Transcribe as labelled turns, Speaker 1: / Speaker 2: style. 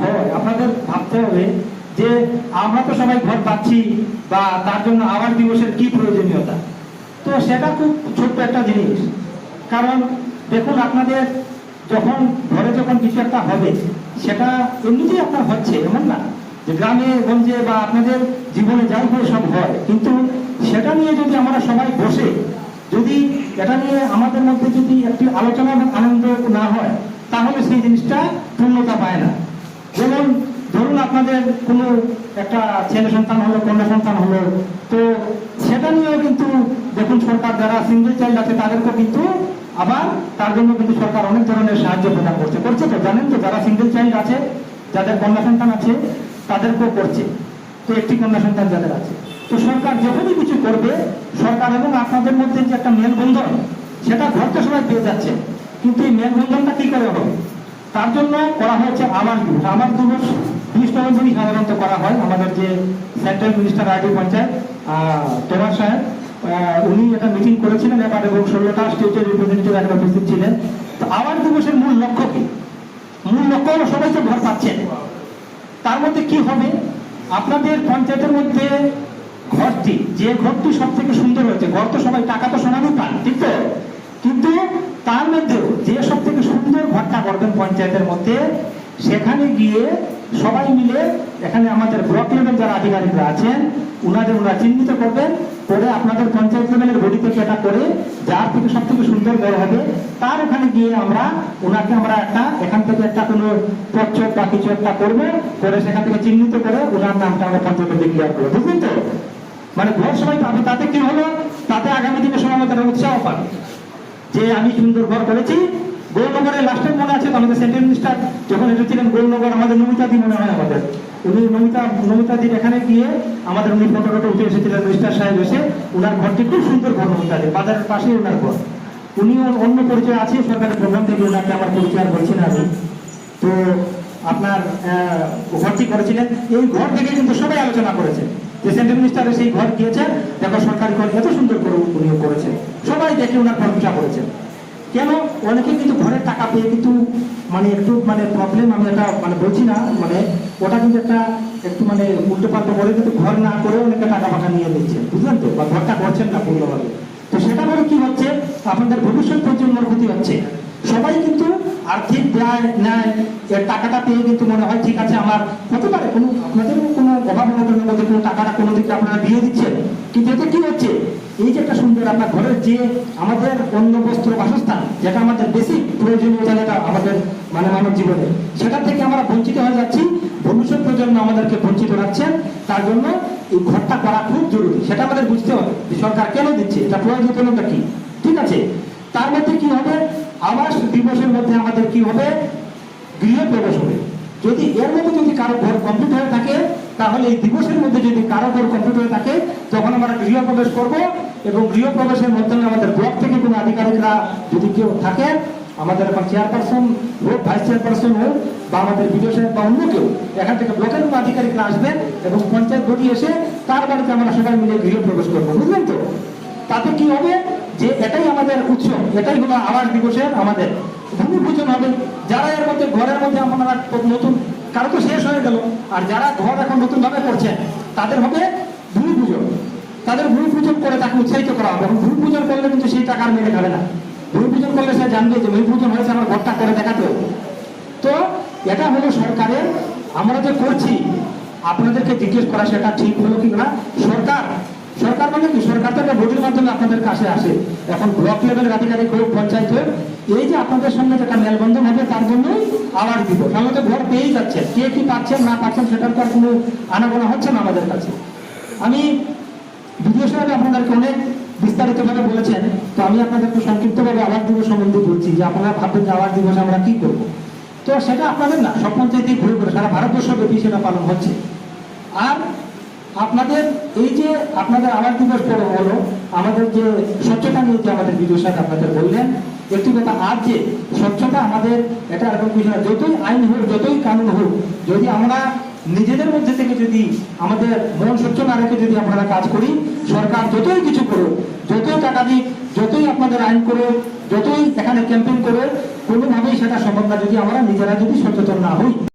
Speaker 1: হয়, আপনাদের ভাবতে হবে যে আমরা তো সবাই ঘর পাচ্ছি বা তার জন্য আবাস দিবসের কি প্রয়োজনীয়তা? তো সেটা খুব ছোট্ট একটা জিনিস। কারণ দেখুন, আপনাদের যখন ঘরে যখন কিছু একটা হবে, সেটা এমনিতেই আপনার হচ্ছে, এমন না? যে গ্রামে, গঞ্জে বা আপনাদের জীবনে যাই হয় সব হয়। কিন্তু সেটা নিয়ে যদি আমরা সবাই বসে, যদি এটা নিয়ে আমাদের মধ্যে যদি একটি আলোচনা আনন্দ না হয়, তাহলে সেই জিনিসটা পূর্ণতা পায় না। যেমন ধরুন আপনাদের কোনো একটা ছেলে সন্তান হলো, কন্যা সন্তান হলো, তো সেটা নিয়েও কিন্তু দেখুন সরকার যারা সিঙ্গেল চাইল্ড আছে, তাদেরকেও কিন্তু আবার তার জন্য কিন্তু সরকার অনেক ধরনের সাহায্য প্রদান করছে। করছে তো, জানেন তো, যারা সিঙ্গেল চাইল্ড আছে, যাদের কন্যা সন্তান আছে, তাদেরকেও করছে। তো একটি কন্যা সন্তান যাদের আছে। তো সরকার যখনই কিছু করবে, সরকার এবং আপনাদের মধ্যে যে একটা মেলবন্ধন, সেটা ঘরতে সবাই পেয়ে যাচ্ছে। কিন্তু এই মেলবন্ধনটা কি করে হবে? তার জন্য করা হয়েছে আমার দিবস। আমার দিবস বিশ নভেম্বরই সাধারণত করা হয়। আমাদের যে সেন্ট্রাল মিনিস্টার রাজু পঞ্চায়েত তোমার সাহেব উনি একটা মিটিং করেছিলেন এবার এবং ষোলোটা স্টেটের রিপ্রেজেন্টেটিভ একটা উপস্থিত ছিলেন। তো আমার দিবসের মূল লক্ষ্য কি? মূল লক্ষ্য হলো সবাই তো ঘর পাচ্ছেন তার মধ্যে কি হবে? আপনাদের পঞ্চায়েতের মধ্যে ঘরটি, যে ঘরটি সব থেকে সুন্দর হয়েছে, ঘর তো সবাই, টাকা তো সমানই পান ঠিক তো? কিন্তু তার মধ্যেও যে সব থেকে সুন্দর ঘরটা করবেন পঞ্চায়েতের মধ্যে, সেখানে গিয়ে সবাই মিলে এখানে আমাদের ব্লক লেভেল যারা আধিকারিকরা আছেন, উনাদের ওনারা চিহ্নিত করবেন, করে আপনাদের পঞ্চায়েত লেভেলের বডি থেকে এটা করে যার থেকে সব থেকে সুন্দর ঘর হবে, তার ওখানে গিয়ে আমরা ওনাকে আমরা একটা, এখান থেকে একটা কোনো প্রচ্ছদ বা কিছু একটা করব, করে সেখান থেকে চিহ্নিত করে ওনার নামটা আমরা পঞ্চায়েতে ডিক্লেয়ার করব। বুঝলেন তো? মানে ঘর সবাই পাবে, তাতে কি হলো? তাতে আগামী দিনে সবাই তারা উৎসাহ পাবে। যে আমি সুন্দর ঘর করেছি, গোলনগরের লাস্টের মনে আছে, আমাদের সেন্ট্রাল মিনিস্টার যখন এসেছিলেন, গোলনগর আমাদের নমিতাদি মনে হয় আমাদের। উনি নমিতা, নমিতাদির এখানে গিয়ে আমাদের উনি ফটো ফটো উঠে এসেছিলেন মিনিস্টার সাহেব এসে। ওনার ঘরটি খুব সুন্দর ঘর নমিতাদির বাজারের পাশেই ওনার ঘর। উনিও অন্য পরিচয় আছে, সরকারের প্রোগ্রাম থেকে ওনাকে আমার পরিচয় বলছি না আমি। তো আপনার ঘরটি করেছিলেন। এই ঘর থেকে কিন্তু সবাই আলোচনা করেছে। যে সেন্ট্রাল মিনিস্টার সেই ঘর গিয়েছেন দেখো সরকারি ঘর এত সুন্দর করে উনিও করেছে সবাই দেখে ওনার প্রশংসা করেছে কেন? অনেকে কিন্তু ঘরের টাকা পেয়ে কিন্তু মানে একটু মানে প্রবলেম আমি এটা মানে বলছি না মানে ওটা কিন্তু একটা একটু মানে উল্টো পাল্টো করে কিন্তু ঘর না করে অনেকে টাকা ফাঁকা নিয়ে নিচ্ছেন, বুঝলেন তো? বা ঘরটা করছেন না পূর্ণভাবে তো সেটা করে কি হচ্ছে? আপনাদের ভবিষ্যৎ প্রজন্মের ক্ষতি হচ্ছে। সবাই কিন্তু আর্থিক ব্যয় নেয় এর টাকাটা পেয়ে কিন্তু মনে হয় ঠিক আছে, আমার হতে পারে। কোনো আপনাদের কোনো অভাব মধ্যে কোনো টাকাটা কোনো দিকে আপনারা দিয়ে দিচ্ছেন। কিন্তু এতে কি হচ্ছে? এই যে একটা সুন্দর আপনার ঘরের যে আমাদের অন্য বস্ত্র বাসস্থান, যেটা আমাদের বেসিক প্রয়োজনীয়তা, যেটা আমাদের মানে মানব জীবনে, সেটা থেকে আমরা বঞ্চিত হয়ে যাচ্ছি। ভবিষ্যৎ প্রজন্ম আমাদেরকে বঞ্চিত রাখছেন। তার জন্য এই ঘরটা করা খুব জরুরি। সেটা আমাদের বুঝতে হবে। সরকার কেন দিচ্ছে? এটা প্রয়োজনীয়তা কি? ঠিক আছে। তার মধ্যে কি হবে? আবাস দিবসের মধ্যে আমাদের কি হবে? গৃহ প্রবেশ হবে। যদি এর মধ্যে যদি কারও ঘর কমপ্লিট হয়ে থাকে, তাহলে এই দিবসের মধ্যে যদি কারও ঘর কমপ্লিট হয়ে থাকে, তখন আমরা গৃহ প্রবেশ করব এবং গৃহ প্রবেশের মাধ্যমে আমাদের ব্লক থেকে কোনো আধিকারিকরা যদি কেউ থাকে আমাদের এখন চেয়ারপারসন হোক ভাইস চেয়ারপারসন হোক, বা আমাদের সাহেব বা অন্য কেউ, এখান থেকে ব্লকের কোনো আধিকারিকরা আসবেন এবং পঞ্চায়েত বডি এসে তার বাড়িতে আমরা সবাই মিলে গৃহ প্রবেশ করব। বুঝলেন তো? তাতে কি হবে? যে এটাই আমাদের উৎসব, এটাই হলো আবাস দিবসের আমাদের ভূমি পূজন হবে। যারা এর মধ্যে ঘরের মধ্যে আপনারা নতুন, কারও তো শেষ হয়ে গেল। আর যারা ঘর এখন নতুন ভাবে করছেন তাদের হবে ভূমি পুজো তাদের ভূমি পূজন করে তাকে উৎসাহিত করা হবে। এবং ভূমি পূজন করলে কিন্তু সেই টাকা আর মেরে খাবে না। ভূমি পূজন করলে সে জানবে যে ভূমি পূজন হয়েছে আমার ঘরটা করে দেখাতে। তো এটা হলো সরকারের, আমরা যে করছি, আপনাদেরকে জিজ্ঞেস করা সেটা ঠিক হলো কি না? সরকার সরকার মানে কি? সরকার তো একটা বডির মাধ্যমে আপনাদের কাছে আসে। এখন ব্লক লেভেলের আধিকারিক হোক পঞ্চায়েত হোক এই যে আপনাদের সঙ্গে যেটা মেলবন্ধন হবে, তার জন্যই আওয়াজ দিব। তাহলে তো ঘর পেয়েই যাচ্ছে কে কি পাচ্ছেন, না পাচ্ছেন, সেটার তো আর কোনো আনাগোনা হচ্ছে না আমাদের কাছে। আমি ভিডিও সাহেব আপনাদেরকে অনেক বিস্তারিতভাবে বলেছেন। তো আমি আপনাদেরকে সংক্ষিপ্তভাবে আওয়াজ দিবস সম্বন্ধে বলছি যে আপনারা ভাববেন যে আওয়াজ দিবস আমরা কি করব। তো সেটা আপনাদের না, সব পঞ্চায়েতেই ঘুরে ঘুরে সারা ভারতবর্ষ ব্যাপী সেটা পালন হচ্ছে। আর আপনাদের এই যে আপনাদের আওয়াজ দিবস পরে হলো, আমাদের যে স্বচ্ছতা নিয়ে যে আমাদের ভিডিও সাহেব আপনাদের বললেন, একটি কথা আর যে, স্বচ্ছতা আমাদের এটা এরকম না যতই আইন হোক, যতই কানুন হোক, যদি আমরা নিজেদের মধ্যে থেকে যদি আমাদের মন স্বচ্ছ না রেখে যদি আপনারা কাজ করি, সরকার যতই কিছু করুক, যতই টাকা দিক, যতই আপনাদের আইন করুক, যতই এখানে ক্যাম্পেইন করে কোনোভাবেই সেটা সম্ভব না যদি আমরা নিজেরা যদি সচেতন না হই।